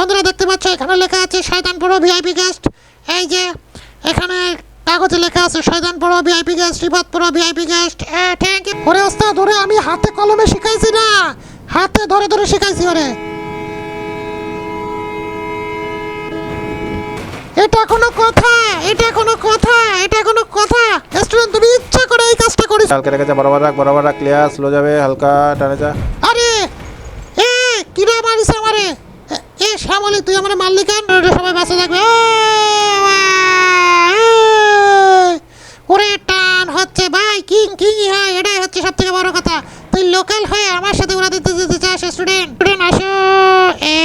বন্ধুরা দেখতে পাচ্ছ এখানে লেখা আছে শয়তানপুর ভিআইপি গেস্ট এই যে এখানে কাগজে লেখা আছে Shaitanpur VIP guest Ribadpur VIP guest thank you ওরে ওস্তাদ ওরে আমি হাতে কলমে শিখাইছি না। হাতে ধরে ধরে শিখাইছি ওরে। এটা কোনো কথা এটা কোনো কথা এটা কোনো কথা। স্টুডেন্ট তুমি ইচ্ছা করে এই কাজটা করিস। হালকা রেখেছে বরাবর রাখ বরাবর রাখ ক্লিয়ার স্লো যাবে হালকা টানে যা। আরে এ কিরে মারিস আমারে? এ- শ্যামলি তুই আমার মারলি কেন? সবাই বাসে থাকবে। ওরে, টান হচ্ছে ভাই, কিং কিং, হয়, এটাই হচ্ছে সব থেকে বড় কথা। তুই লোকাল হয়ে আমার সাথে উড়া দিতে যেতে চাস স্টুডেন্ট স্টুডেন্ট আসো। এ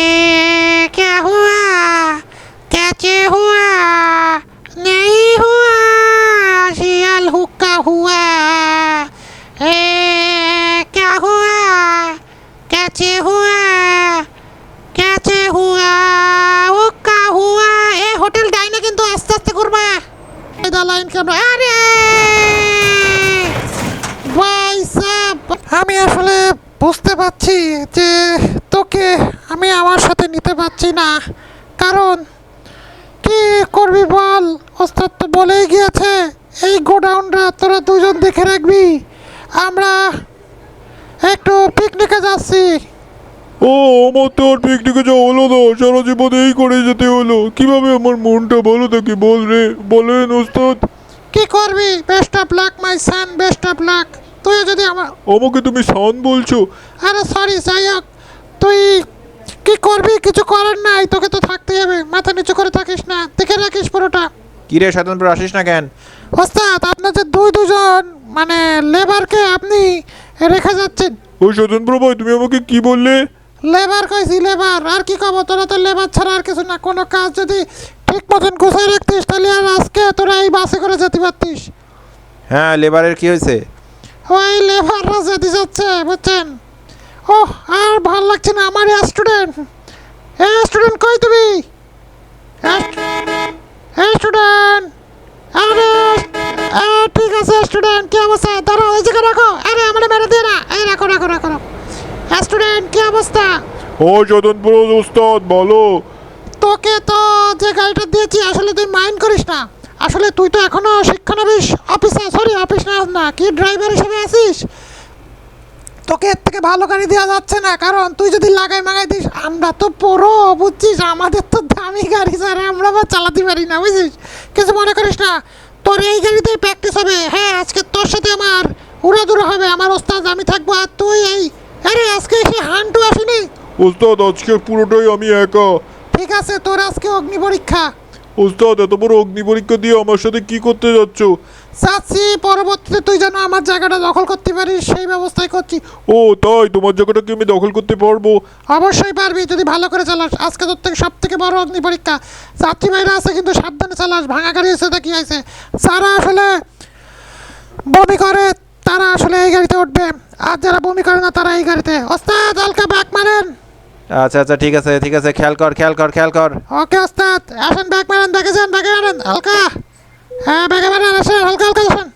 আমার তো পিকনিকে যাওয়া হলো না সারা জীবন এই করে যেতে হলো। কীভাবে আমার মনটা ভালো থাকে বল রে বলেন ওস্তাদ। কি করবি? Best of luck my son best of luck তুই যদি আমার আমাকে তুমি সান বলছো। আরে সরি যাই হোক তুই কি করবি? কিছু করার নাই তোকে তো থাকতেই হবে। মাথা নিচু করে থাকিস না দেখে রাখিস পুরোটা। কি রে স্বতন্ত্র আসিস না কেন? ওস্তাদ যে দুই দুজন মানে লেবারকে আপনি রেখে যাচ্ছেন। ওই স্বতন্ত্র ভাই তুমি আমাকে কি বললে? লেবার কইছি লেবার আর কি কব তোরা তো লেবার ছাড়া আর কিছু না। কোনো কাজ যদি ঠিক মতন গুছাই রাখতিস তাহলে আর আজকে তোরা এই বাসে করে যেতে পারতিস। হ্যাঁ লেবারের কি হয়েছে? ওই লেবাররা যেতে যাচ্ছে বুঝছেন? ও আর ভালো লাগছে না। আমার স্টুডেন্ট এ স্টুডেন্ট কই ও ওস্তাদ বলো। তোকে তো যে গাড়িটা দিয়েছি, আসলে তুই মাইন্ড করিস না। আসলে তুই তো এখনও শিক্ষানবিশ সরি অফিস না কি ড্রাইভার হিসেবে তোকে এর থেকে ভালো গাড়ি দেওয়া যাচ্ছে না, কারণ তুই যদি লাগাই মাগাই দিস, আমরা তো পুরো, বুঝছিস? আমাদের তো দামি গাড়ি স্যার আমরা বা চালাতে পারি না, বুঝছিস? কিছু মনে করিস না, তোর এই গাড়িতেই প্র্যাকটিস হবে। হ্যাঁ আজকে তোর সাথে আমার উড়াদুরা হবে, আমার ওস্তাদ, আমি থাকব, আর তুই এই, আরে, আজকে এসে হান্টু আসেনি ওস্তাদ আজকে পুরোটাই আমি একা। ঠিক আছে তোর আজকে অগ্নি পরীক্ষা। ওস্তাদ এত বড় অগ্নি পরীক্ষা দিয়ে আমার সাথে কি করতে যাচ্ছ? চাচ্ছি পরবর্তীতে তুই যেন আমার জায়গাটা দখল করতে পারিস সেই ব্যবস্থাই করছি। ও তাই? তোমার জায়গাটাকে আমি দখল করতে পারব? অবশ্যই পারবি যদি ভালো করে চালাস। আজকে তোর থেকে সব থেকে বড় অগ্নি পরীক্ষা। যাত্রী ভাইরা আছে কিন্তু সাবধানে চালাস ভাঙা গাড়ি এসে দেখি আছে যারা আসলে বমি করে তারা আসলে এই গাড়িতে উঠবে। আর যারা বমি করে না তারা এই গাড়িতে। ওস্তাদ হালকা ব্যাক মারেন। আচ্ছা আচ্ছা ঠিক আছে ঠিক আছে, খেয়াল কর খেয়াল কর খেয়াল কর। ওকে, ওস্তাদ, আসেন, ব্যাগ মারেন, ব্যাগে যান, ব্যাগে মারেন, হালকা। হ্যাঁ ব্যাগে মারেন, আসেন, হালকা হালকা, আসেন।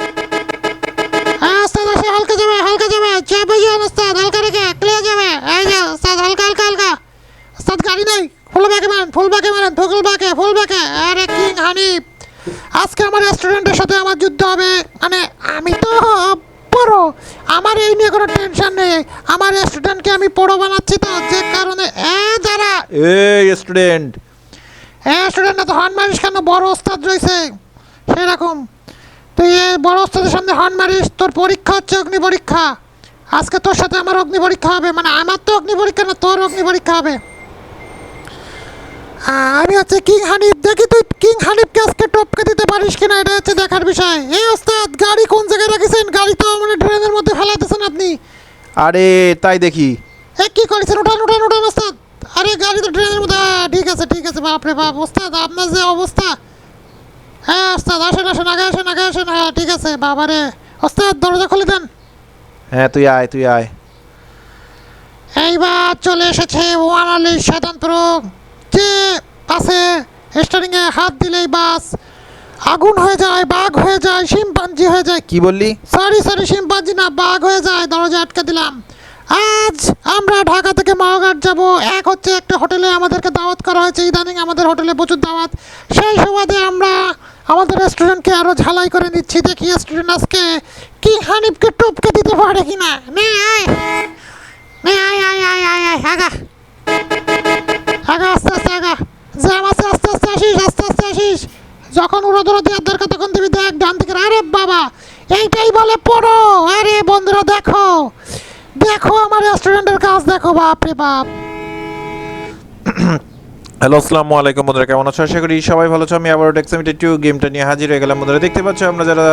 হ্যাঁ ওস্তাদ হালকা যাবে হালকা যাবে চেপে যান ওস্তাদ, হালকা রেখে ক্লিয়ার যাবে এই যে ওস্তাদ হালকা হালকা হালকা ওস্তাদ গাড়ি নেই ফুল ব্যাকে মারেন ফুল ব্যাকে মারেন ফুল ব্যাকে ফুল ব্যাকে আরে কিং হানিফ আজকে আমার স্টুডেন্টের সাথে আমার যুদ্ধ হবে মানে আমি তো বড় আমার এই নিয়ে কোনো টেনশন নেই আমার স্টুডেন্টকে আমি বড় বানাচ্ছি তো যে কারণে এ যারা এই স্টুডেন্ট। হ্যাঁ স্টুডেন্ট না তো হর্ন মারিস কেন? বড় ওস্তাদ রয়েছে। সেরকম। তুই বড় ওস্তাদের সামনে হর্ন মারিস তোর পরীক্ষা হচ্ছে অগ্নি পরীক্ষা। আজকে তোর সাথে আমার অগ্নি পরীক্ষা হবে। মানে আমার তো অগ্নি পরীক্ষা না তোর অগ্নি পরীক্ষা হবে। আমি হচ্ছে কিং হানিফ। দেখি তুই কিং হানিফকে আজকে টপকে দিতে পারিস কিনা এটা হচ্ছে দেখার বিষয়। এই ওস্তাদ গাড়ি কোন জায়গায় রাখিছেন? গাড়ি তো মানে ড্রেনের মধ্যে ফেলাইতেছেন আপনি। আরে তাই দেখি। এ কি করেছেন? উঠান উঠান উঠান ওস্তাদ। আরে গাড়ি তো ট্রেনের মধ্যে ঠিক আছে ঠিক আছে বাপরে বাপ ওস্তাদ আপনার যে অবস্থা? হ্যাঁ ওস্তাদ আসেন আসেন আগে আসেন আগে আসেন হ্যাঁ ঠিক আছে বাবারে। ওস্তাদ দরজা খুলে দেন। হ্যাঁ তুই আয় তুই আয়। এইবার চলে এসেছে ওয়ান আলী স্বতন্ত্র যে বাসে স্টারিংয়ে হাত দিলেই বাস। আগুন হয়ে যায় বাঘ হয়ে যায় শিম্পাঞ্জি হয়ে যায়। কি বললি? সরি সরি শিম্পাঞ্জি না বাঘ হয়ে যায়। দরজা আটকে দিলাম। আজ আমরা ঢাকা থেকে মাওঘাট যাব। এক হচ্ছে একটা হোটেলে আমাদেরকে দাওয়াত করা হয়েছে। ইদানিং আমাদের হোটেলে প্রচুর দাওয়াত। সেই সুবাদে আমরা আমাদের রেস্টুরেন্টকে আরও ঝালাই করে নিচ্ছি। দেখি স্টুডেন্ট আজকে কি হানিফকে টপকে দিতে পারে কিনা? নে আয় আয় আয় আয় আয় আগা আগা আস্তে আস্তে আগা জ্যাম আছে আস্তে আস্তে আসিস আস্তে আস্তে আসিস যখন উড়ো দৌড়ো দেওয়ার দরকার তখন তুমি দেখ ডান দিকে আরে বাবা এইটাই বলে পড়ো আরে বন্ধুরা দেখো দেখো আমার রেস্টুরেন্টের কাজ দেখো বাপ রে বাপ। হ্যালো আসসালামু আলাইকুম বন্ধুরা কেমন আছো? আশা করি সবাই ভালো আছো। আমি আবার ডেক্সিমিটি টু গেমটা নিয়ে হাজির হয়ে গেলাম। বন্ধুরা দেখতে পাচ্ছ আমরা যারা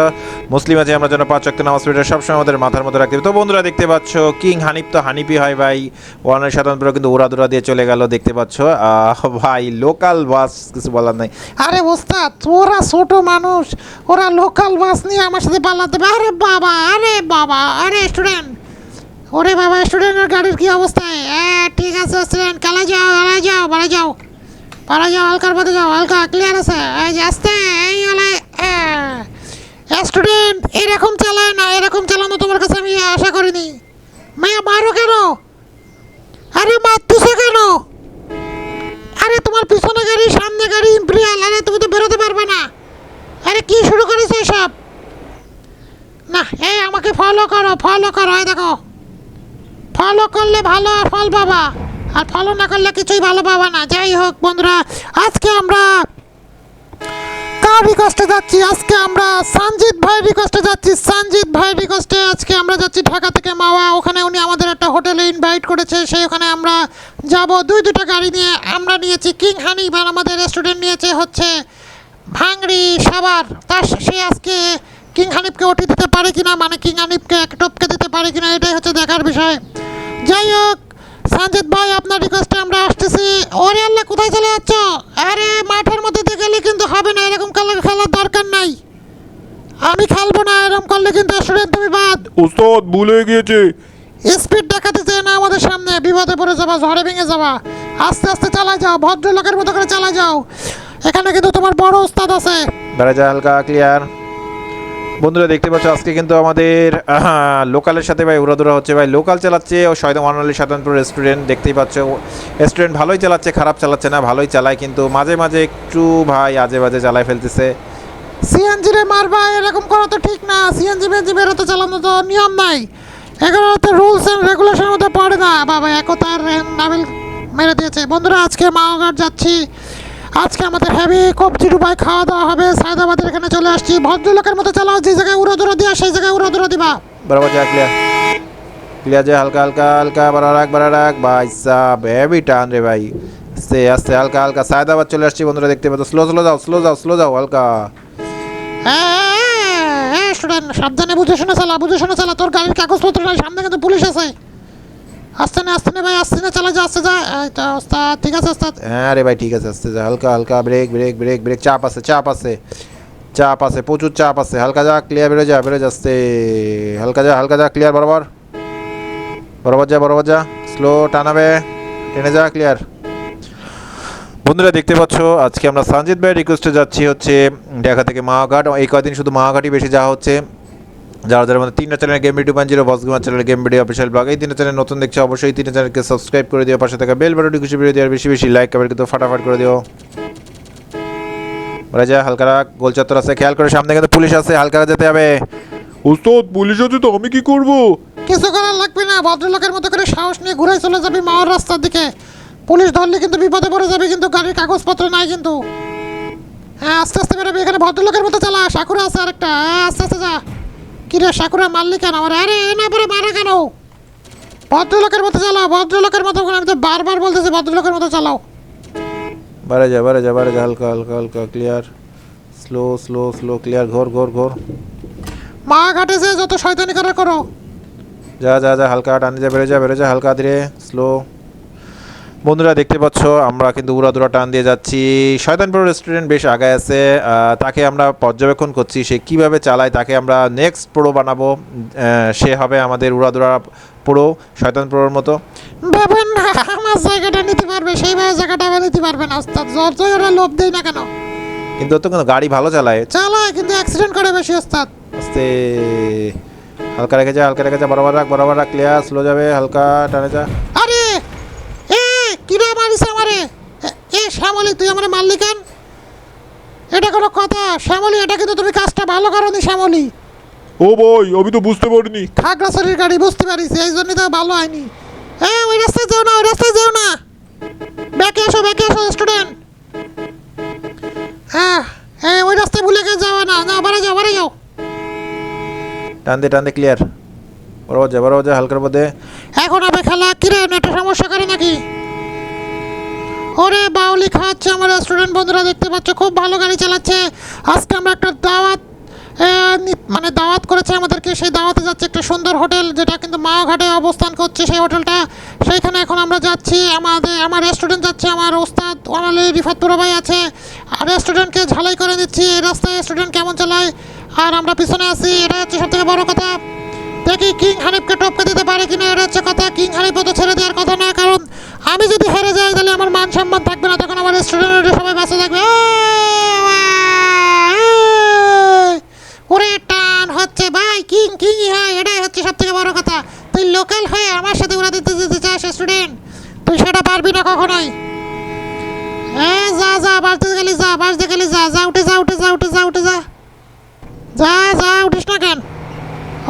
মুসলিম আছি আমরা যেন পাঁচ ওয়াক্ত নামাজ পড়ে সবসময় আমাদের মাথার মধ্যে রাখতে। তো বন্ধুরা দেখতে পাচ্ছ কিং হানিফ তো হানিফি হয় ভাই। ওয়ানের সাধারণত কিন্তু উড়াদুরা দিয়ে চলে গেল দেখতে পাচ্ছ। আহ, ভাই লোকাল বাস কিছু বলার নাই। আরে ওস্তাদ ওরা ছোট মানুষ ওরা লোকাল বাস নিয়ে আমার সাথে পাল্লাতে হবে। আরে বাবা আরে বাবা আরে স্টুডেন্ট ওরে বাবা স্টুডেন্টের গাড়ির কি অবস্থা? হ্যাঁ ঠিক আছে স্টুডেন্ট কালা যাও কালা যাও, বাড়া যাও। বাড়া যাও, হালকার মধ্যে যাও, হালকা ক্লিয়ার আছে। এই আস্তে, এই হলে স্টুডেন্ট এরকম চালায় না, এরকম চালানো তোমার কাছে আমি আশা করিনি। মায়া, মারো কেন? আরে, মারতেছো কেন? আরে, তোমার পিছনে গাড়ি, সামনে গাড়ি ইম্পেরিয়াল আরে, তুমি তো বেরোতে পারবে না। আরে, কি শুরু করেছ এসব? না, এই আমাকে ফলো করো ফলো করো, এই দেখো। ফলো করলে ভালো ফল পাবা। আর ফলো না করলে কিছুই ভালো পাবা না। যাই হোক বন্ধুরা, আজকে আমরা কার রিকোয়েস্টে যাচ্ছি? আজকে আমরা সঞ্জিত ভাই রিকোয়েস্টে যাচ্ছি। সঞ্জিত ভাই রিকোয়েস্টে আজকে আমরা যাচ্ছি ঢাকা থেকে মাওয়া। ওখানে উনি আমাদের একটা হোটেলে ইনভাইট করেছে। সেই ওখানে আমরা যাব। দুই, দুটো গাড়ি নিয়ে আমরা নিয়েছি। কিং হানি আর আমাদের রেস্টুরেন্ট নিয়েছে, হচ্ছে ভাঙড়ি সাবার। তার সে আজকে কিং হানিফকে ওটি দিতে পারে কিনা? মানে কিং হানিফকে এক টপকে দিতে পারে কিনা? এটাই হচ্ছে দেখার বিষয়। যাই হোক সঞ্জিত ভাই আপনার রিকোয়েস্টে আমরা আসতেছি। ওরে আল্লাহ কোথায় চলে যাচ্ছ? আরে মাঠের মধ্যে দিয়ে গেলে কিন্তু হবে না। এরকম খেলা খেলার দরকার নাই। আমি খেলব না এরকম করলে কিন্তু স্টুডেন্ট তুমি বাদ। ওস্তাদ ভুলে গিয়েছে। স্পিড দেখাতে চাই না আমাদের সামনে। বিপদে পড়ে যাবা ঝড়ে ভেঙে যাবা। আস্তে আস্তে চালা যাও ভদ্রলোকের মতো করে চালা যাও। এখানে কিন্তু তোমার বড় উস্তাদ আছে। বেড়া যায় হালকা ক্লিয়ার বন্ধুরা দেখতে পাচ্ছ, আজকে কিন্তু আমাদের লোকালের সাথে ভাই উড়াদুরা হচ্ছে। ভাই লোকাল চালাচ্ছে ও শয়তান ওয়ানালি সাধারণপুর রেস্টুরেন্ট দেখতেই পাচ্ছ। রেস্টুরেন্ট ভালোই চালাচ্ছে, খারাপ চালাচ্ছে না, ভালোই চালায়, কিন্তু মাঝে মাঝে একটু ভাই আজে বাজে চালায় ফেলতেছে। সিএনজি রে মারবা এরকম করা তো ঠিক না। সিএনজি মেনজি বেরোতে চালানো তো নিয়ম নাই। এগুলো তো রুলস অ্যান্ড রেগুলেশনের মধ্যে পড়ে না। বাবা, একতার নাবিল মেরে দিয়েছে। বন্ধুরা, আজকে মাওঘাট যাচ্ছি। আজকে আমাদের হেভি কবজি ডুবাই খাওয়া দাওয়া হবে সায়দাবাদের এখানে চলে আসছি ভদ্রলোকের মতো চালাও যে জায়গায় উড়ো দূরো দিয়া সেই জায়গায় উড়ো দূরো দিবা বরাবর যা ক্লিয়ার ক্লিয়ার যায় হালকা হালকা হালকা বাড়া রাখ বাড়া রাখ ভাই সাব হেভি টান রে ভাই আস্তে আস্তে হালকা হালকা সায়দাবাদ চলে আসছি বন্ধুরা দেখতে পাচ্ছ স্লো স্লো যাও স্লো যাও স্লো যাও হালকা হ্যাঁ স্টুডেন্ট সাবধানে বুঝে শুনে চালা বুঝে শুনে চালা তোর গাড়ির কাগজপত্র নাই সামনে কিন্তু পুলিশ আছে আসতে না আসতে না ভাই, আসতে না, চালা যা, আসতে যা। তো ওস্তাদ ঠিক আছে ওস্তাদ? হ্যাঁ রে ভাই, ঠিক আছে, আস্তে যা। হালকা হালকা ব্রেক ব্রেক ব্রেক ব্রেক চাপ আছে চাপ আছে। চাপ আছে, প্রচুর চাপ আছে। হালকা যা ক্লিয়ার বেরো যা বেরো যা, আস্তে। হালকা যা হালকা যা ক্লিয়ার বরাবর। বরাবর যা বরাবর যা। স্লো টানাবে। টেনে যা ক্লিয়ার বন্ধুরা, দেখতে পাচ্ছ, আজকে আমরা সঞ্জিত ভাই রিকোয়েস্টে যাচ্ছি হচ্ছে ঢাকা থেকে মাহাঘাট। এই কদিন শুধু মাহাঘাটই বেশি যাওয়া হচ্ছে। যারা যারা আমাদের তিনটা চ্যানেল গেম ভিডিও পান zero boss gamer channel game video official blog এই তিনটা চ্যানেল নতুন দেখছ অবশ্যই তিনটা চ্যানেলকে সাবস্ক্রাইব করে দিও পাশে থাকা বেল বাটনটি খুশি ভিডিও দেওয়ার বেশি বেশি লাইক কমেন্ট কিন্তু ফাটাফাট করে দিও। ওরা যা হালকা রাখ গোল চত্বর আছে খেয়াল করে সামনে কিন্তু পুলিশ আছে হালকা যেতে হবে। ওস্তাদ পুলিশ আছে তো আমি কি করব? কিছু করার লাগবে না ভদ্রলোকের মতো করে সাহস নিয়ে ঘুরে চলে যাবি মাওয়ার রাস্তার দিকে। পুলিশ ধরলে কিন্তু বিপদে পড়ে যাবে কিন্তু গাড়ির কাগজপত্র নাই কিন্তু। হ্যাঁ আস্তে আস্তে বেরোবি এখানে ভদ্রলোকের মতো চালা সাকুরা আছে আরেকটা হ্যাঁ আস্তে আস্তে যা। কিরে সাকুরা মারলি কেন? আমার আরে এ না পরে মারা কেন? ভদ্রলোকের মতো চালাও ভদ্রলোকের মতো আমি তো বারবার বলতেছি ভদ্রলোকের মতো চালাও। বারে যা বারে যা বারে যা হালকা হালকা হালকা clear slow slow slow clear ঘোর ঘোর ঘোর। মা ঘাটে যে যত শয়তানি করা করো। যা যা যা হালকা টানে যা বেড়ে যা বেড়ে যা হালকা ধীরে স্লো বন্ধুরা দেখতে পাচ্ছ আমরা কিন্তু উড়াদুরা টান দিয়ে যাচ্ছি। শয়তানপুর রেস্টুরেন্ট বেশ আগায় আছে তাকে আমরা পর্যবেক্ষণ করছি সে কীভাবে চালায় তাকে আমরা নেক্সট প্রো বানাবো। সে হবে আমাদের উড়াদুরা প্রো শয়তানপুরের মতো। ভাবেন আমার জায়গাটা নিতে পারবে সেইভাবে জায়গাটা আবার নিতে পারবে না। ওস্তাদ জোর ওরা লোভ দেয় না কেন? কিন্তু তো কিন্তু গাড়ি ভালো চালায়। চালায় কিন্তু অ্যাক্সিডেন্ট করে বেশি ওস্তাদ। আস্তে। হালকা রেখে যা হালকা রেখে যা বরাবর রাখ বরাবর রাখ ক্লিয়ার স্লো যাবে হালকা টানে যা। মারিস আমারে? এ- শ্যামলি তুই আমারে মারলি কেন? এটা কোনো কথা। শ্যামলি এটা কিন্তু তুমি কাজটা ভালো করনি শ্যামলি। ও বই আমি তো বুঝতে পারিনি। খাগড়াছড়ির গাড়ি বুঝতে পারিস এই জন্যই তো ভালো হয়নি। হ্যাঁ ওই রাস্তায় যেও না ওই রাস্তায় যেও না। ব্যাকে এসো ব্যাকে এসো স্টুডেন্ট হ্যাঁ হ্যাঁ ওই রাস্তায় ভুলে গিয়ে যাও না না বাড়ে যাও বাড়ে যাও। টান দে টান দে ক্লিয়ার বরাবর যা বরাবর যা হালকার মধ্যে। এখন হবে খেলা কিরে নেটে সমস্যা করে নাকি? ওরে বাউলি খাচ্ছে আমার স্টুডেন্ট বন্ধুরা, দেখতে পাচ্ছ খুব ভালো গাড়ি চালাচ্ছে। আজকে আমরা একটা দাওয়াত মানে দাওয়াত করেছে আমাদেরকে। সেই দাওয়াতে যাচ্ছে একটা সুন্দর হোটেল, যেটা কিন্তু মাওঘাটে অবস্থান করছে সেই হোটেলটা। সেইখানে এখন আমরা যাচ্ছি। আমাদের, আমার রেস্টুরেন্ট যাচ্ছে, আমার ওস্তাদ অনালি রিফাত ভাই আছে। আর রেস্টুরেন্টকে ঝালাই করে দিচ্ছি এই রাস্তায় রেস্টুরেন্ট কেমন চালায়? আর আমরা পিছনে আছি। এটা হচ্ছে সব থেকে বড় কথা। দেখি কিং হানিফকে টপকে দিতে পারে কিনা, এটা হচ্ছে কথা। কিং হানিফও তো ছেড়ে দেওয়ার কথা না কারণ আমি যদি হেরে যাই তাহলে আমার মান সম্মান থাকবে না তখন আমার রেস্টুরেন্টে সবাই বাসে থাকবে ওরে টান হচ্ছে ভাই কিং কিংই হয় এটাই হচ্ছে সব থেকে বড় কথা তুই লোকাল হয়ে আমার সাথে উড়া দিতে দিতে চাস স্টুডেন্ট তুই সেটা পারবি না কখনোই এ যা যা বাড়তে গেলি যা বাড়তে গেলি যা যা উঠে যা উঠে যা উঠে যা উঠে যা যা যা উঠিস না কেন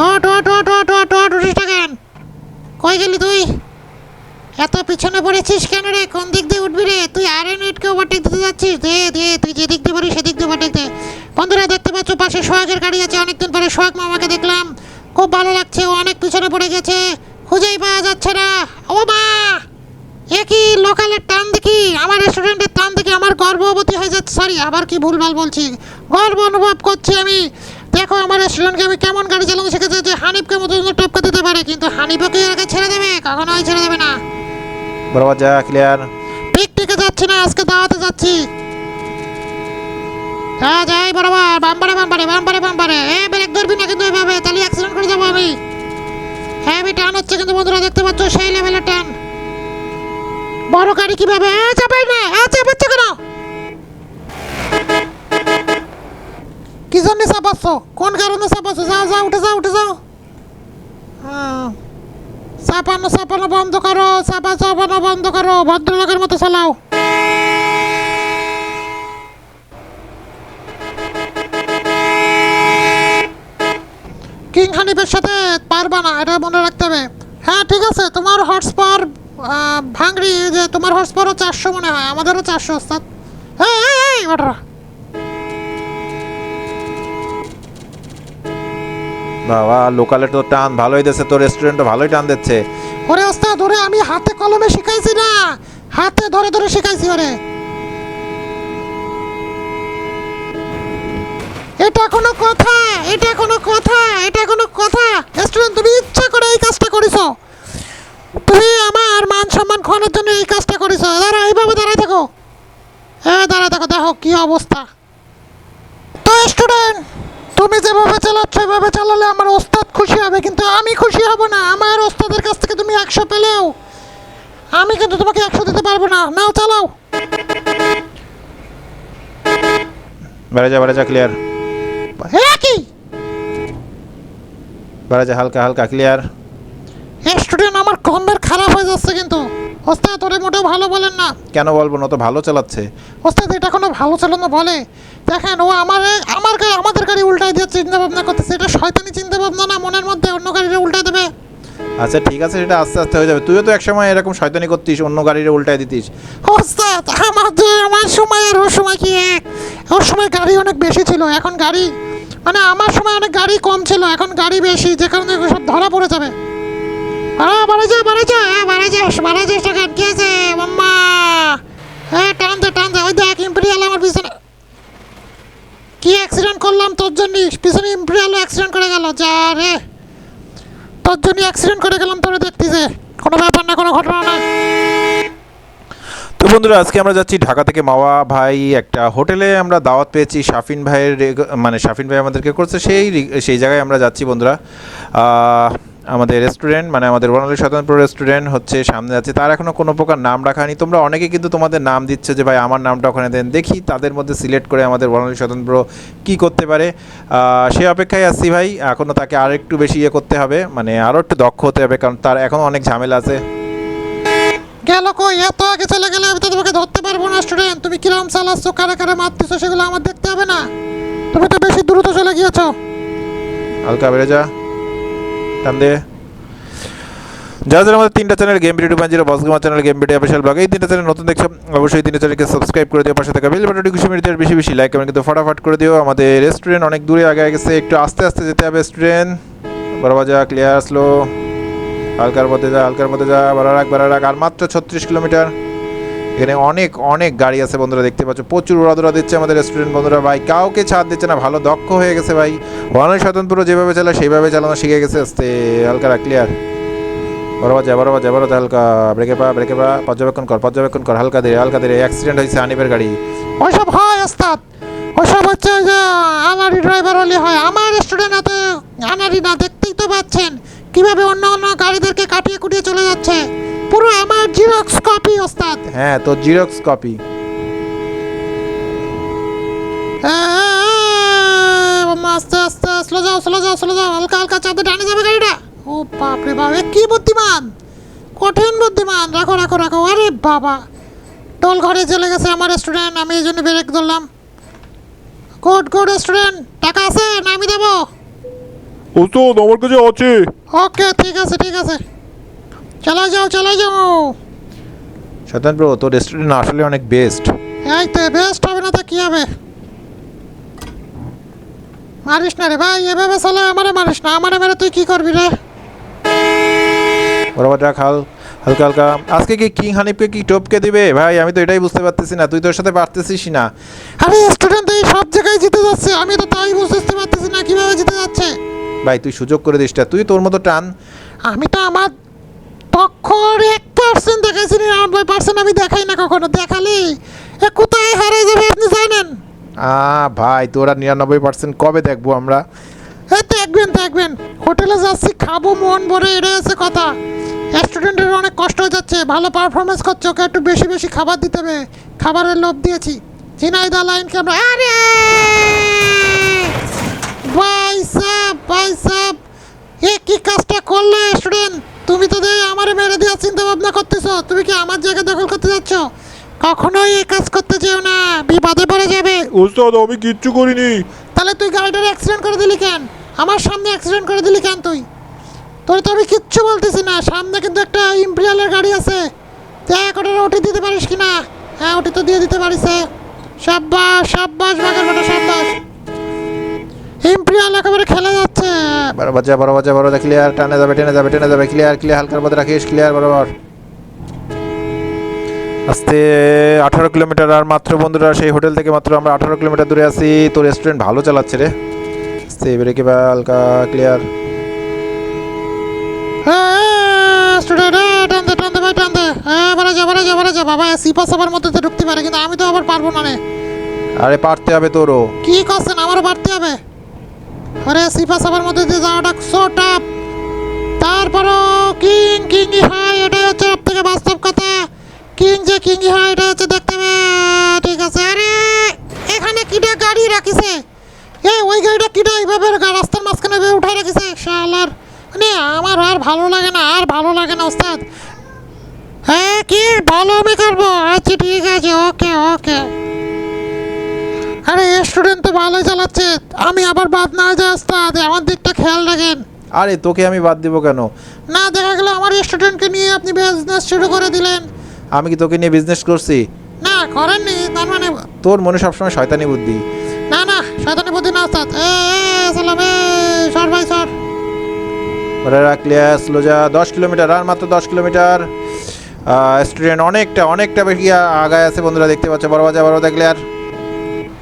ওট ওট ওট ওট ওট ওট উঠিস না কেন কই গেলি তুই এত পিছনে পড়েছিস কেন রে? কোন দিক দিয়ে উঠবি রে? তুই আর এন এইটকে ওভারটেক দিতে যাচ্ছিস? দে দে, তুই যে দিক দিয়ে পারিস সেদিক দিয়ে ওভারটেক দে। বন্ধুরা, দেখতে পাচ্ছ পাশে সোহাগের গাড়ি আছে। অনেকদিন পরে সোহাগ মামাকে দেখলাম। খুব ভালো লাগছে, ও অনেক পিছনে পড়ে গেছে। খুঁজেই পাওয়া যাচ্ছে না। ও মা! এ কি লোকালের টান দেখি? আমার রেস্টুরেন্টের টান দেখি আমার গর্ভবতী হয়ে যাচ্ছে। সরি আবার কি ভুলভাল বলছি। গর্ব অনুভব করছি আমি। দেখো, আমার রেস্টুরেন্টকে আমি কেমন গাড়ি চালানো শিখেছি যে হানিফকে মতো টপকে দিতে পারে, কিন্তু হানিফকে আগে ছেড়ে দেবে? কখনোই ছেড়ে দেবে না। যা ক্লিয়ার পিকনিকে যাচ্ছি না, আজকে দাওয়াতে যাচ্ছি। হ্যাঁ যাই বরাবর বাম্পারে বাম্পারে বাম্পারে বাম্পারে। এ ব্রেক ধরবি না কিন্তু এভাবে, তাহলে অ্যাক্সিডেন্ট করে যাব আমি। হ্যাঁ আমি টান হচ্ছে কিন্তু বন্ধুরা, দেখতে পাচ্ছ সেই লেভেলের টান বড় গাড়ি কীভাবে? এ যাবে না, এ, চাপাচ্ছে কেন? কি জন্য চাপাচ্ছ? কোন কারণে চাপাচ্ছ? যাও যাও, উঠে যাও উঠে যাও। হ্যাঁ। চাপানো চাপানো বন্ধ করো চাপা চাপানো বন্ধ করো ভদ্রলোকের মতো চালাও কিং হানিফের সাথে পারবা না এটা মনে রাখতে হবে হ্যাঁ ঠিক আছে তোমার হটস্পার ভাঙড়ি যে তোমার হটস্পারও চারশো মনে হয় আমাদেরও চারশো ওস্তাদ হ্যাঁ হ্যাঁ বাবা, লোকালে তো টান ভালোই দিচ্ছে তোর রেস্টুরেন্টও ভালোই টান দিচ্ছে। ওরে ওস্তাদ, ওরে, আমি হাতে কলমে শিখাইছি না। হাতে ধরে ধরে শিখাইছি ওরে। এটা কোনো কথা, এটা কোনো কথা, এটা কোনো কথা। স্টুডেন্ট তুমি ইচ্ছা করে এই কাজটা করেছ। তুমি আমার মান সম্মান খোয়ানোর জন্য এই কাজটা করেছ। দাঁড়া, এইভাবে দাঁড়ায় থাকো। হ্যাঁ দাঁড়ায় থাকো, দেখো কি অবস্থা। তো স্টুডেন্ট তুমি যেভাবে চালাচ্ছ এভাবে চালালে আমার ওস্তাদ খুশি হবে কিন্তু আমি খুশি হব না। আমার ওস্তাদের কাছ থেকে তুমি একশো পেলেও আমি কিন্তু তোমাকে একশো দিতে পারব না। নাও চালাও। বেড়ে যা বেড়ে যা ক্লিয়ার হ্যাঁ কি? বেড়ে যা হালকা হালকা ক্লিয়ার স্টুডেন্ট আমার কম্বের খারাপ হয়ে যাচ্ছে কিন্তু। ওস্তাদ ওরে মোটেও ভালো বলেন না। কেন বলব না তো ভালো চালাচ্ছে। ওস্তাদ এটা কোনো ভালো চালানো বলে? দেখেন ও আমার আমার গাড়ি আমাদের গাড়ি উল্টাই দিয়ে চিন্তা ভাবনা করতেছে। এটা শয়তানি চিন্তা ভাবনা না মনের মধ্যে অন্য গাড়িটা উল্টাই দেবে? আচ্ছা ঠিক আছে সেটা আস্তে আস্তে হয়ে যাবে। তুইও তো একসময় এরকম শয়তানি করতিস অন্য গাড়িরে উল্টায় দিতিস। ওস্তাদ আমাদের আমার সময় আর ওর সময় কি? এক ওর সময় গাড়ি অনেক বেশি ছিল এখন গাড়ি মানে আমার সময় অনেক গাড়ি কম ছিল এখন গাড়ি বেশি যে কারণে সব ধরা পড়ে যাবে। হ্যাঁ বাড়ে যা বাড়ে যা হ্যাঁ বাড়ে যাস বাড়ে যাস টাকা কি আছে মাম্মা হ্যাঁ টান দে টান দে ওই দেখ ইম্পেরিয়াল আমার পিছনে। কি অ্যাক্সিডেন্ট করলাম? তোর জন্য পিছনে ইম্প্রিয়ালো অ্যাক্সিডেন্ট করে গেল, যা রে। তোর জন্য অ্যাক্সিডেন্ট করে গেলাম তোরে দেখতেছে কোনো ব্যাপার না, কোনো ঘটনা না। তো বন্ধুরা, আজকে আমরা যাচ্ছি ঢাকা থেকে মাওয়া ভাই একটা হোটেলে। আমরা দাওয়াত পেয়েছি শাফিন ভাইয়ের মানে শাফিন ভাই আমাদেরকে করছে। সেই সেই জায়গায় আমরা যাচ্ছি বন্ধুরা। আমাদের রেস্টুরেন্ট মানে আমাদের বর্ণালী স্বতন্ত্র রেস্টুরেন্ট হচ্ছে সামনে আছে। তার এখনও কোনো প্রকার নাম রাখা হয়নি। তোমরা অনেকে কিন্তু তোমাদের নাম দিচ্ছে যে ভাই আমার নামটা ওখানে দেন। দেখি তাদের মধ্যে সিলেক্ট করে আমাদের বর্ণালী স্বতন্ত্র কি করতে পারে। সে অপেক্ষায় আসছি ভাই। এখনও তাকে আর একটু বেশি ইয়ে করতে হবে। মানে আরও একটু দক্ষ হতে হবে কারণ তার এখনও অনেক ঝামেলা আছে। গেল কই? এত আগে চলে গেলে আমি তো তোমাকে ধরতে পারব না স্টুডেন্ট তুমি কিরম চালাচ্ছ কারা কারা মারতেছো সেগুলো আমার দেখতে হবে না। তুমি তো বেশি দ্রুত চলে গিয়েছো। হালকা বেড়ে যা। টান দে যারা আমাদের তিনটা channel game video two zero channel game video official blog এই তিনটা চ্যানেল নতুন দেখছ, অবশ্যই তিনটা চ্যানেলকে সাবস্ক্রাইব করে দিও, পাশে থাকা বেল বাটনটি খুশি দিও বেশি বেশি লাইক কমেন্ট কিন্তু ফটাফট করে দিও। আমাদের রেস্টুরেন্ট অনেক দূরে আগে গেছে, একটু আস্তে আস্তে যেতে হবে রেস্টুরেন্ট বড় যা ক্লিয়ার স্লো হালকার মধ্যে যা, হালকার মধ্যে যা, বাড়া রাখ রাখ, আর মাত্র ছত্রিশ কিলোমিটার। এখানে অনেক অনেক গাড়ি আছে বন্ধুরা, দেখতে পাচ্ছ। প্রচুর উড়াদুরা দিচ্ছে আমাদের রেস্টুরেন্ট বন্ধুরা। ভাই, কাউকে ছাড় দিচ্ছে না, ভালো, দক্ষ হয়ে গেছে ভাই। বাংলাদেশ স্বতন্ত্র যেভাবে চালায়, সেইভাবে চালানো শিখে গেছে। আস্তে, হালকা ক্লিয়ার বড় বাজা বড় বাজা, বড় হালকা। ব্রেকে পা ব্রেকে পা, পর্যবেক্ষণ কর পর্যবেক্ষণ কর, হালকা ধীরে হালকা ধীরে। অ্যাক্সিডেন্ট হয়েছে আনিবের গাড়ি। ওইসব হয়, ওস্তাদ। ওইসব হচ্ছে যে আনারি ড্রাইভার হলে হয়। আমার স্টুডেন্ট আনারি না, দেখতেই তো পাচ্ছেন। কীভাবে অন্য অন্য গাড়িদেরকে কাটিয়ে কুটিয়ে চলে যাচ্ছে? পুরো আমার জিরক্স কপি ওস্তাদ। হ্যাঁ তো জিরক্স কপি আস্তে আস্তে স্লো যাও স্লো যাও স্লো যাও হালকা হালকা চাঁদে টানে যাবে গাড়িটা। ও বাপরে বাপ এ কি বুদ্ধিমান? কঠিন বুদ্ধিমান। রাখো রাখো রাখো। আরে বাবা টোল ঘরে চলে গেছে আমার স্টুডেন্ট আমি এই জন্য ব্রেক ধরলাম। গুড গুড স্টুডেন্ট টাকা আছে না আমি দেবো? ওস্তাদ আমার কাছে আছে। ওকে ঠিক আছে ঠিক আছে। চলে যাও চলে যাও। স্বতন্ত্র তোর রেস্টুরেন্ট আসলে অনেক বেস্ট এই তো বেস্ট হবে না তো কি হবে? মারিস না রে ভাই এভাবে চলে আমারে মারিস না আমারে মেরে তুই কি করবি রে? বড় বাজা খাল হালকা হালকা। আজকে কি কিং হানিফকে কি টপকে দিবে? ভাই আমি তো এটাই বুঝতে পারতেছি না তুই তোর সাথে পারতেছিস না। আরে স্টুডেন্ট এই সব জায়গায় জিতে যাচ্ছে আমি তো তাই বুঝতে পারতেছি না কীভাবে জিতে যাচ্ছে। ভাই তুই সুযোগ করে দিস তুই তোর মতো টান। আমি তো আমার দক্ষর এক পার্সেন্ট দেখাইছি নিরানব্বই পার্সেন্ট আমি দেখাই না কখনো। দেখালি? এ কোথায় হারিয়ে যাবে আপনি জানেন? আ ভাই তোরা নিরানব্বই পার্সেন্ট কবে দেখব আমরা? এই দেখবেন দেখবেন। হোটেলে যাচ্ছি খাব মন ভরে এটাই আছে কথা। স্টুডেন্টের অনেক কষ্ট হয়ে যাচ্ছে। ভালো পারফরমেন্স করছে ওকে একটু বেশি বেশি খাবার দিতে হবে। খাবারের লোভ দিয়েছি। ঝিনাইদা লাইন ক্যামেরা আরে! ভাই সাহ এ কি কাজটা করলে স্টুডেন্ট তুমি তো দেয় আমারে মেরে দেওয়ার চিন্তা ভাবনা করতেছো। তুমি কি আমার জায়গা দখল করতে যাচ্ছ? কখনোই এই কাজ করতে যেও না বিপদে পড়ে যাবে। ওস্তাদ আমি কিচ্ছু করিনি। তাহলে তুই গাড়িটার অ্যাক্সিডেন্ট করে দিলি কেন? আমার সামনে অ্যাক্সিডেন্ট করে দিলি কেন তুই? তোর তো আমি কিচ্ছু বলতেছি না সামনে কিন্তু একটা ইম্পেরিয়ালের গাড়ি আছে। দেখ ওটার ওটি দিতে পারিস কি না হ্যাঁ ওটি তো দিয়ে দিতে পারিস। সাব্বাস সাব্বাস বাঘের বেটা সাব্বাস। ইম্পেরিয়াল একেবারে খেলে যাচ্ছে। বড় বাজা বড় বাজা বড় ক্লিয়ার টানে যাবে টেনে যাবে টেনে যাবে ক্লিয়ার ক্লিয়ার হালকার মধ্যে রাখিস ক্লিয়ার বরাবর আস্তে আঠারো কিলোমিটার আর মাত্র বন্ধুরা সেই হোটেল থেকে মাত্র আমরা আঠারো কিলোমিটার দূরে আছি। তো রেস্টুরেন্ট ভালো চালাচ্ছে রে। আস্তে এবারে কি বা হালকা ক্লিয়ার হ্যাঁ বারে যা বারে যা বারে যা। বাবা সিপা সাবার মধ্যে তো ঢুকতে পারে কিন্তু আমি তো আবার পারব না রে আরে পারতে হবে তোরও। কি করছেন? আমারও পারতে হবে। আরে সিফা সাবার মধ্যে দিয়ে যাওয়াটা সো টাপ তারপরও কিং কিংই হয়, এটাই হচ্ছে সব থেকে বাস্তব কথা। কিং যে কিংই হয় এটা হচ্ছে দেখতে হবে। ঠিক আছে, আরে, এখানে কিটা গাড়ি রাখিছে? এ, ওই গাড়িটা কিটা এইভাবে রাস্তার মাঝখানে উঠাই রাখিছে? শালার মানে আমার আর ভালো লাগে না, আর ভালো লাগে না, ওস্তাদ। হ্যাঁ কি? ভালো আমি করব? আচ্ছা ঠিক আছে, ওকে ওকে। আরে স্টুডেন্ট তো ভালোই চালাচ্ছে। আমি আবার বাদ না যাই ওস্তাদ আমার দিকটা খেয়াল রাখেন। আরে তোকে আমি বাদ দিব কেন? না দেখা গেল আমার স্টুডেন্টকে নিয়ে আপনি বিজনেস শুরু করে দিলেন। আমি কি তোকে নিয়ে বিজনেস করছি? না করেননি তার মানে তোর মনে সবসময় শয়তানি বুদ্ধি। না না শয়তানি বুদ্ধি না ওস্তাদ। এ সালাম এ সর ভাই সর। ওরা স্লো যা দশ কিলোমিটার আর মাত্র দশ কিলোমিটার। স্টুডেন্ট অনেকটা অনেকটা বেশি আগায় আছে বন্ধুরা দেখতে পাচ্ছে বড় বাজা বড় বাজা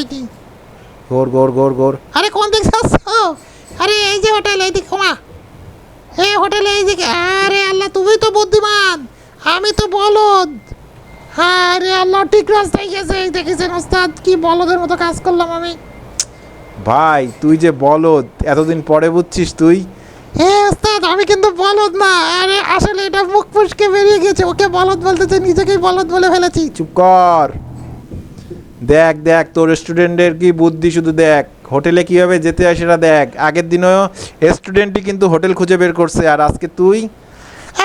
শর্টকাট মারিনি গোর গোর গোর গোর। আরে কোন দিক যাচ্ছ? আরে এই যে হোটেল এই দিক কমা এই হোটেলে এই দিকে আরে আল্লাহ তুমি তো বুদ্ধিমান। আমি তো বলদ। আরে আল্লাহ ঠিক রাস্তায় গেছে। এই দেখেছেন ওস্তাদ কি বলদের মতো কাজ করলাম আমি। ভাই তুই যে বলদ এতদিন পরে বুঝছিস তুই? হে ওস্তাদ আমি কিন্তু বলদ না। আরে আসলে এটা মুখ ফুসকে বেরিয়ে গেছে। ওকে বলদ বলতেছে নিজেকেই বলদ বলে ফেলেছি। চুপ কর। দেখ দেখ তোর স্টুডেন্টের কি বুদ্ধি শুধু দেখ। হোটেলে কীভাবে যেতে হয় সেটা দেখ। আগের দিনও স্টুডেন্টই কিন্তু হোটেল খুঁজে বের করছে আর আজকে তুই?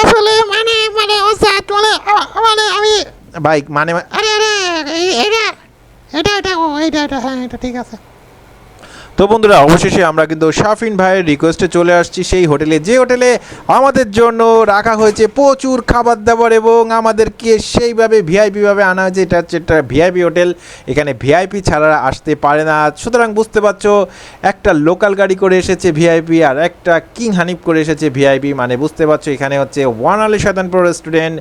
আসলে মানে মানে ও স্যার মানে মানে আমি ভাই মানে আরে আরে এটা এটা এটা এটা হ্যাঁ এটা ঠিক আছে। তো বন্ধুরা, অবশেষে আমরা কিন্তু শাফিন ভাইয়ের রিকোয়েস্টে চলে আসছি। সেই হোটেলে, যে হোটেলে আমাদের জন্য রাখা হয়েছে প্রচুর খাবার দাবার এবং আমাদেরকে সেইভাবে ভিআইপিভাবে আনা হয়েছে। এটা হচ্ছে একটা ভিআইপি হোটেল। এখানে ভিআইপি ছাড়া আসতে পারে না। সুতরাং বুঝতে পারছ, একটা লোকাল গাড়ি করে এসেছে ভিআইপি আর একটা কিং হানিফ করে এসেছে ভিআইপি মানে বুঝতে পারছ, এখানে হচ্ছে ওয়ান আলী শয়তানপুর রেস্টুরেন্ট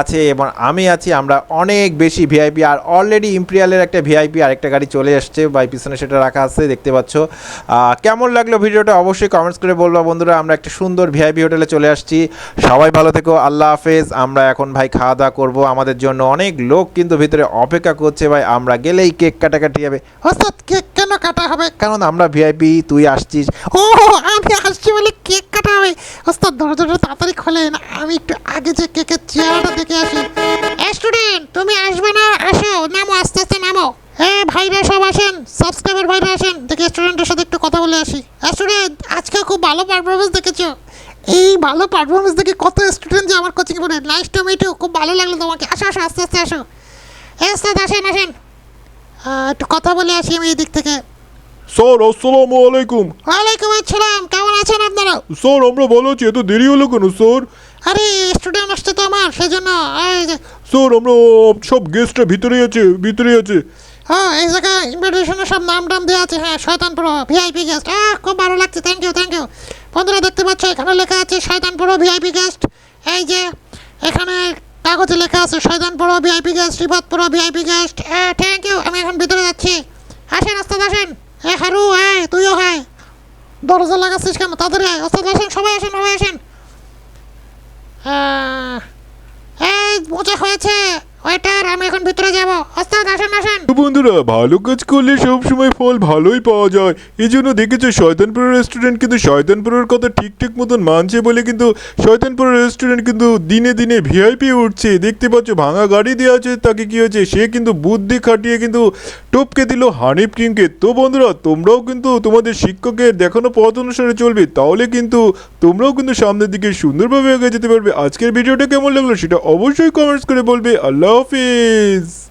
আছে এবং আমি আছি, আমরা অনেক বেশি ভিআইপি আর অলরেডি ইম্পেরিয়ালের একটা ভিআইপি আর একটা গাড়ি চলে এসছে বাই পিছনে সেটা রাখা আছে, দেখতে পাচ্ছ। আহ, কেমন লাগল ভিডিওটা? অবশ্যই কমেন্টস করে বলব বন্ধুরা। আমরা একটা সুন্দর ভিআইপি হোটেলে চলে আসছি। সবাই ভালো থেকো। আল্লাহ হাফেজ। আমরা এখন ভাই খাওয়া দাওয়া করব। আমাদের জন্য অনেক লোক কিন্তু ভিতরে অপেক্ষা করছে। ভাই আমরা গেলেই কেক কাটাকাটি হবে। ওস্তাদ কেক কেন কাটা হবে? কারণ আমরা ভিআইপি তুই আসছিস। ও আমি আসছি বলে কেক কাটা হবে। ওস্তাদ দরজাটা তাড়াতাড়ি খোলেন। আমি একটু আগে যে কেকের চেহারাটা দেখে আসি। স্টুডেন্ট তুমি আসবে না? আসো। নামো আস্তে আস্তে নামো। হ্যাঁ ভাইরা সব আসেন সাবস্ক্রাইবার ভাইরা আসেন দেখে স্টুডেন্টের সাথে একটু কথা বলে আসি। স্টুডেন্ট আজকে খুব ভালো পারফরমেন্স দেখেছ? এই ভালো পারফরমেন্স দেখে কত স্টুডেন্ট যে আমার কোচিং পড়ে নাইস টু মিট খুব ভালো লাগল তোমাকে। আসো আসো আস্তে আস্তে আসো। হ্যাঁ ওস্তাদ আসেন আসেন। একটু কথা বলে আসি আমি এই দিক থেকে। স্যার আসসালামু আলাইকুম। ওয়ালাইকুম আসসালাম কেমন আছেন আপনারা? স্যার আমরা ভালো আছি এত দেরি হলো কেন স্যার? আরে স্টুডেন্ট আসছে তো আমার সেজন্য স্যার আমরা সব গেস্টরা ভিতরেই আছে ভিতরেই আছে। হ্যাঁ এই জায়গায় ইনভিটেশনে সব নাম টাম দেওয়া আছে। হ্যাঁ শয়তানপুর ভিআইপি গেস্ট আহ, খুব ভালো লাগছে। থ্যাংক ইউ থ্যাংক ইউ বন্ধুরা, দেখতে পাচ্ছ, এখানে লেখা আছে শয়তানপুর ভিআইপি গেস্ট এই যে, এখানে কাগজে লেখা আছে Shaitanpur VIP guest Ribadpur VIP guest thank you আমি এখন ভিতরে যাচ্ছি। আসেন, ওস্তাদ আসেন। এ, হারু হ্যাঁ তুইও হ্যাঁ দরজা লাগাচ্ছিস কেন? তাড়াতাড়ি আয় ওস্তাদ আসেন, সবাই আসেন সবাই আসেন। এই মোচা হয়েছে। ওয়েটার আমি এখন ভিতরে যাব। ওস্তাদ, আসেন আসেন। বন্ধুরা, ভালো কাজ করলে সব সময় ফল ভালোই পাওয়া যায়। এই জন্য দেখেছ, শয়তানপুরের রেস্টুরেন্ট কিন্তু শয়তানপুরের কথা ঠিকঠাক মতন মানছে বলে কিন্তু শয়তানপুরের রেস্টুরেন্ট কিন্তু দিনে দিনে ভিআইপি উঠছে। দেখতে পাচ্ছ, ভাঙা গাড়ি দেওয়া আছে, তাকে কি হয়েছে, সে কিন্তু বুদ্ধি খাটিয়ে কিন্তু টপকে দিল হানিফ টিমকে তো বন্ধুরা, তোমরাও কিন্তু তোমাদের শিক্ষকের দেখানো পথ অনুসারে চলবে, তাহলে কিন্তু তোমরাও কিন্তু সামনের দিকে সুন্দরভাবে এগিয়ে যেতে পারবে। আজকের ভিডিওটা কেমন লাগল সেটা অবশ্যই কমেন্টস করে বলবে। আল্লাহ হাফিজ